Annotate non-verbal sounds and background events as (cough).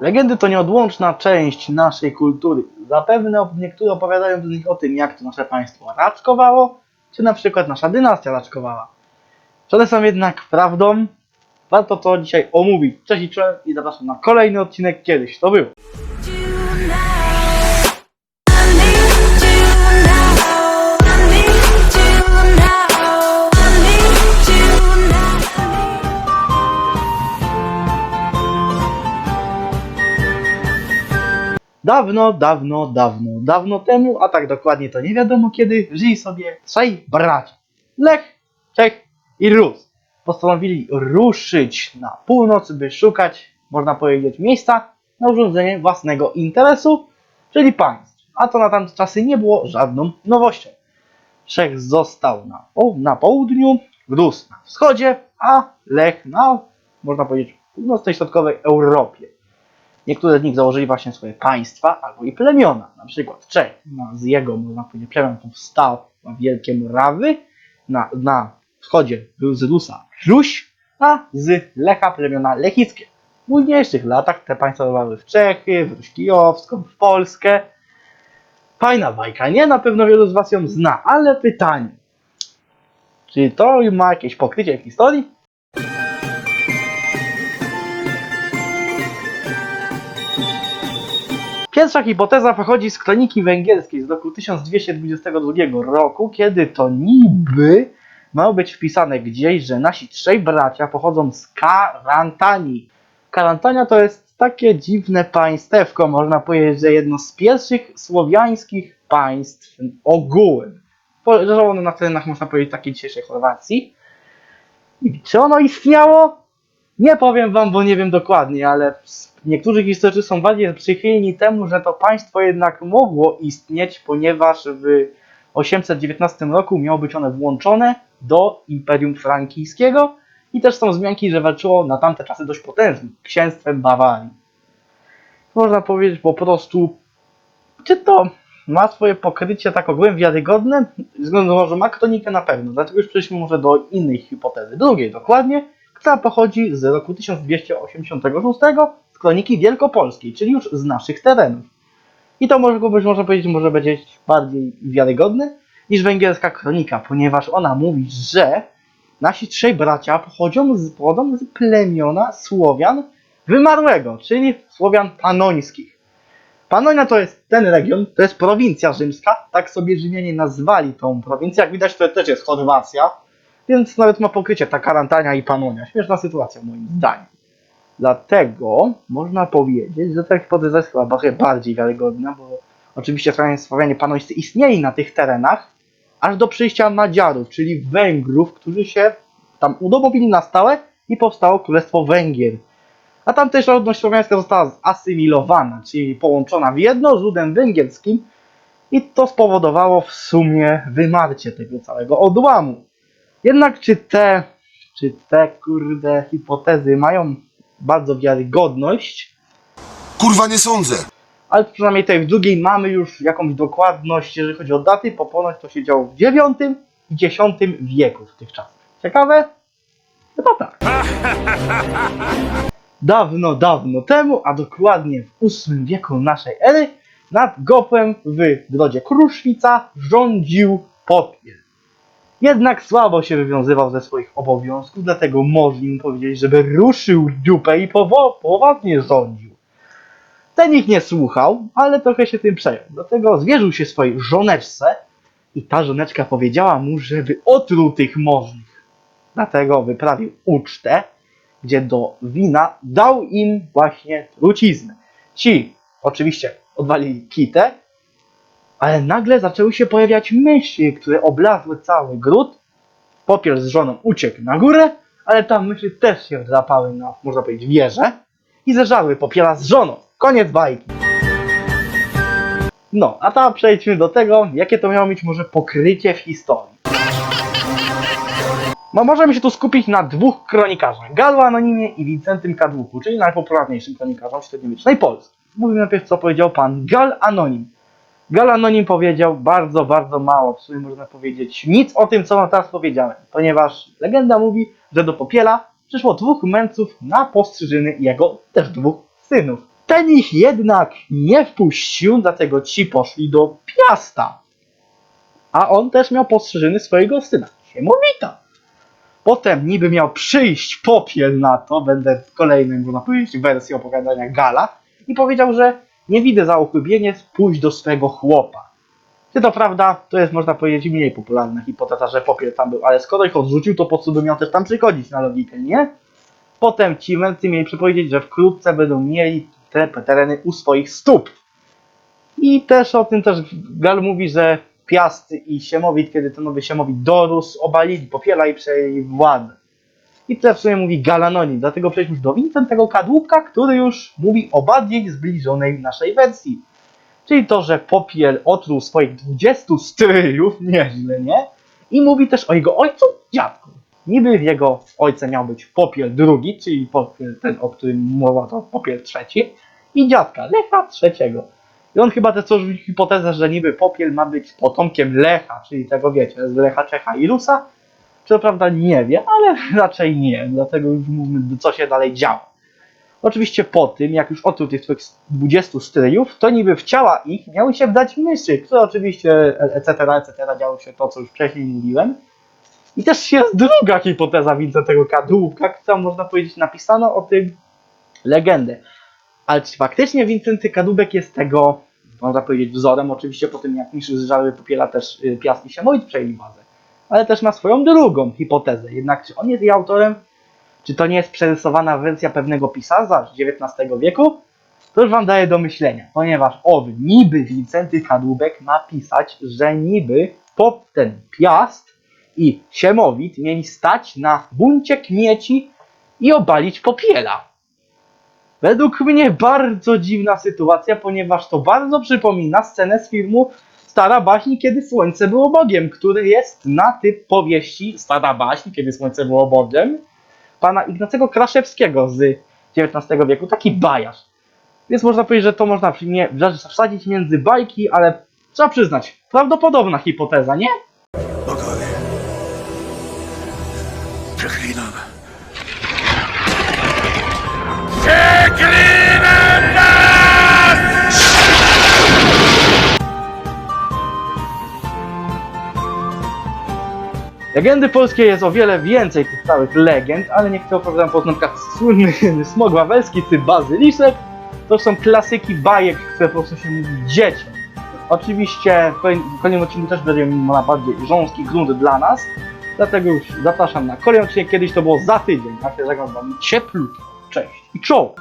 Legendy to nieodłączna część naszej kultury. Zapewne niektóre opowiadają z nich o tym, jak to nasze państwo raczkowało, czy na przykład nasza dynastia raczkowała. Czy one są jednak prawdą? Warto to dzisiaj omówić. Cześć i czołem i zapraszam na kolejny odcinek kiedyś. To był. Dawno, dawno, dawno, dawno temu, a tak dokładnie to nie wiadomo kiedy, żyli sobie trzej bracia. Lech, Czech i Rus. Postanowili ruszyć na północ, by szukać, można powiedzieć, miejsca na urządzenie własnego interesu, czyli państw. A to na tamte czasy nie było żadną nowością. Czech został na, o, na południu, Rus na wschodzie, a Lech na, można powiedzieć, północnej, środkowej Europie. Niektóre z nich założyli właśnie swoje państwa albo i plemiona. Na przykład Czech no, z jego, można powiedzieć, plemion powstał Wielkie Murawy, na, na wschodzie był z Rusa Ruś, a z Lecha plemiona lechickie. W późniejszych latach te państwa dawały w Czechy, w Ruś Kijowską, w Polskę. Fajna bajka, nie? Na pewno wielu z Was ją zna, ale pytanie. Czy to ma jakieś pokrycie w historii? Pierwsza hipoteza pochodzi z kroniki węgierskiej z roku 1222 roku, kiedy to niby miało być wpisane gdzieś, że nasi trzej bracia pochodzą z Karantanii. Karantania to jest takie dziwne państewko, można powiedzieć, że jedno z pierwszych słowiańskich państw ogółem. Leżało ono na terenach, można powiedzieć, takiej dzisiejszej Chorwacji. I czy ono istniało? Nie powiem wam, bo nie wiem dokładnie, ale niektórzy historycy są bardziej przychylni temu, że to państwo jednak mogło istnieć, ponieważ w 819 roku miało być one włączone do Imperium Frankijskiego i też są wzmianki, że walczyło na tamte czasy dość potężnym księstwem Bawarii. Można powiedzieć po prostu, czy to ma swoje pokrycie tak ogólnie wiarygodne? Względu na to, że ma kronikę na pewno, dlatego już przejdźmy może do innej hipotezy, drugiej dokładnie, pochodzi z roku 1286 z kroniki wielkopolskiej, czyli już z naszych terenów. I to może być, można powiedzieć, może być bardziej wiarygodne niż węgierska kronika, ponieważ ona mówi, że nasi trzej bracia pochodzą z, pochodzą z plemiona Słowian wymarłego, czyli Słowian panońskich. Panonia to jest ten region, to jest prowincja rzymska, tak sobie Rzymianie nazwali tą prowincję. Jak widać, to też jest Chorwacja, więc nawet ma pokrycie ta karantania i panonia. Śmieszna sytuacja moim zdaniem. Dlatego można powiedzieć, że ta hipoteza jest chyba bardziej- wiarygodna, bo oczywiście Słowianie panońscy istnieli na tych terenach aż do przyjścia Madziarów, czyli Węgrów, którzy się tam udomowili na stałe i powstało Królestwo Węgier. A tam też ludność słowiańska została zasymilowana, czyli połączona w jedno z ludem węgierskim i to spowodowało w sumie wymarcie tego całego odłamu. Jednak czy te, czy te kurde hipotezy mają bardzo wiarygodność, Kurwa nie sądzę. ale przynajmniej tej w drugiej mamy już jakąś dokładność, jeżeli chodzi o daty, bo ponoć to się działo w IX i X wieku w tych czasach. Ciekawe? Chyba tak. (laughs) Dawno, dawno temu, a dokładnie w VIII wieku naszej ery, nad Gopłem w grodzie Kruszwica rządził popiel. Jednak słabo się wywiązywał ze swoich obowiązków, dlatego mogli mu powiedzieć, żeby ruszył dupę i powo- poważnie rządził. Ten ich nie słuchał, ale trochę się tym przejął. Dlatego zwierzył się swojej żoneczce i ta żoneczka powiedziała mu, żeby otruł tych możnych. Dlatego wyprawił ucztę, gdzie do wina dał im właśnie truciznę. Ci oczywiście odwalili kitę, ale nagle zaczęły się pojawiać myszy, które oblazły cały gród. Popiel z żoną uciekł na górę, ale tam myszy też się wdrapały na, można powiedzieć, wieżę i zeżarły popiela z żoną. Koniec bajki. No, a teraz przejdźmy do tego, jakie to miało mieć może pokrycie w historii. No, możemy się tu skupić na dwóch kronikarzach, Galu Anonimie i Wincentym Kadłuku, czyli najpopularniejszym kronikarzom średniowiecznej Polski. Mówimy najpierw, co powiedział pan Gal Anonim. Gal Anonim powiedział bardzo, bardzo mało, w sumie można powiedzieć nic o tym, co wam teraz powiedziałem, ponieważ legenda mówi, że do Popiela przyszło dwóch mędrców na postrzyżyny jego też dwóch synów. Ten ich jednak nie wpuścił, dlatego ci poszli do Piasta. A on też miał postrzeżony swojego syna, Siemowita. Potem niby miał przyjść popiel na to, będę w kolejnej, można powiedzieć, wersji opowiadania Gala i powiedział, że nie widzę za uchybienie, pójść do swego chłopa. Czy to prawda, to jest można powiedzieć mniej popularna hipoteza, że popiel tam był, ale skoro ich odrzucił, to po co by miał też tam przychodzić na logikę, nie? Potem ci mędrcy mieli przepowiedzieć, że wkrótce będą mieli te tereny u swoich stóp. I też o tym też Gal mówi, że Piast i Siemowit, kiedy to nowy Siemowit dorósł, obalili popiela i przejęli władzę. I to w sumie mówi Galanoni, dlatego przejdźmy do Wincentego Kadłubka, który już mówi o bardziej zbliżonej naszej wersji. Czyli to, że Popiel otruł swoich 20 stryjów, (laughs) nieźle, nie? I mówi też o jego ojcu, dziadku. Niby jego ojcem miał być Popiel II, czyli Popiel ten, o którym mowa to Popiel III, i dziadka, Lecha III. I on chyba też rzucił hipotezę, że niby Popiel ma być potomkiem Lecha, czyli tego wiecie, z Lecha Czecha i Rusa. Co prawda nie wie, ale (laughs) raczej nie, dlatego już mówmy, co się dalej działo. Oczywiście po tym, jak już otruł tych swoich 20 stryjów, to niby w ciała ich miały się wdać myszy, które oczywiście etc., etc. działo się to, co już wcześniej mówiłem. I też jest (laughs) druga hipoteza Wincentego Kadłubka, która można powiedzieć napisano o tym legendę. Ale czy faktycznie Wincenty Kadłubek jest tego, można powiedzieć, wzorem? Oczywiście po tym, jak niższy z żały popiela też y, Piast i Siemowit przejęli bazę. Ale też ma swoją drugą hipotezę. Jednak czy on jest jej autorem? Czy to nie jest przerysowana wersja pewnego pisarza z XIX wieku? To już wam daje do myślenia, ponieważ owy niby Wincenty Kadłubek ma pisać, że niby pop ten Piast i Siemowit mieli stać na buncie kmieci i obalić popiela. Według mnie bardzo dziwna sytuacja, ponieważ to bardzo przypomina scenę z filmu Stara baśń, kiedy słońce było Bogiem, który jest na typ powieści Stara baśń, kiedy słońce było Bogiem, pana Ignacego Kraszewskiego z XIX wieku, taki bajarz. Więc można powiedzieć, że to można wsadzić między bajki, ale trzeba przyznać, prawdopodobna hipoteza, nie? Legendy polskie jest o wiele więcej tych całych legend, ale nie chcę opowiadać po na słynny (laughs) smog wawelski czy bazyliszek. To są klasyki bajek, które po prostu się mówi dzieciom. Oczywiście w kolejnym odcinku też będzie na bardziej grząski grunt dla nas, dlatego już zapraszam na kolejny odcinek, kiedyś to było za tydzień, a się żegnam z wami cieplutko. Cześć i czoło!